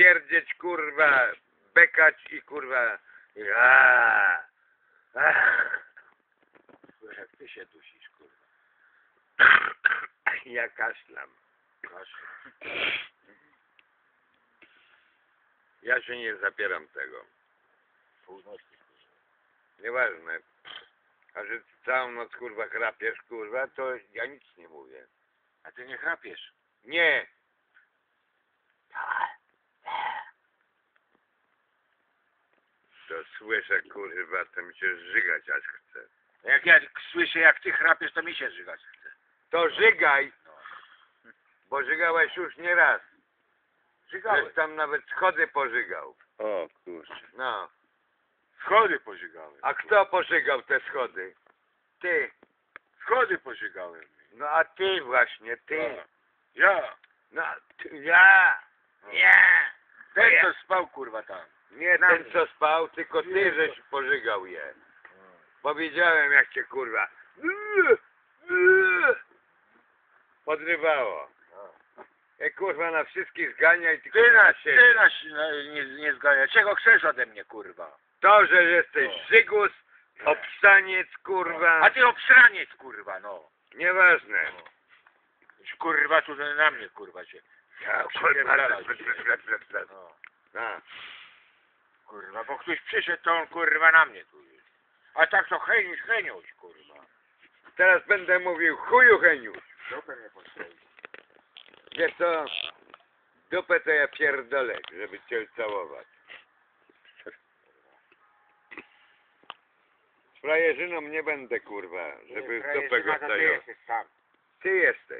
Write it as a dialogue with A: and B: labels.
A: pierdzieć, kurwa, bekać i kurwa...
B: Słyszę, jak ty się dusisz, kurwa.
A: Ja kaszlam. Ja się nie zapieram tego.
B: Północy, kurwa.
A: Nieważne. A że całą noc kurwa chrapiesz, kurwa, to ja nic nie mówię.
B: A ty nie chrapiesz.
A: Nie. To słyszę, kurwa, to mi się żygać aż chce.
B: Jak ja słyszę, jak ty chrapiesz, to mi się żygać chce.
A: To żygaj,
B: No.
A: bo żygałeś już nie raz.
B: Żygałeś.
A: Tam nawet schody pożygał.
C: O kurczę.
A: No.
B: Schody pożygałem.
A: A kto pożygał te schody? Ty.
B: Schody pożygałem.
A: No a ty właśnie, ty.
B: Ja.
A: No, ty, ja. Ja.
B: Ten, co spał, kurwa, tam.
A: Nie ten, co spał, tylko ty, żeś pożygał je. Bo widziałem, jak cię kurwa podrywało. Jak kurwa na wszystkich zgania i tylko
B: Ty
A: na
B: nas,
A: siebie.
B: ty nas no, nie, nie zgania. Czego chcesz ode mnie, kurwa?
A: To, że jesteś
B: No.
A: żygus, obsaniec, kurwa,
B: A ty obsraniec, kurwa, no.
A: nieważne.
B: Kurwa, tu na mnie, kurwa, się.
A: Ja, kurwa,
B: No. ktoś przyszedł, to on, kurwa, na mnie tu jest. A tak to cheniuś, cheniuś, kurwa.
A: Teraz będę mówił chuju heniu.
B: Dupę mnie postoi.
A: Wiesz co? Dupę to ja pierdolę, żeby cię całować. Z frajerzyną nie będę kurwa, żeby w dupę go
B: Ty
A: całował.
B: jesteś sam.
A: Ty jesteś.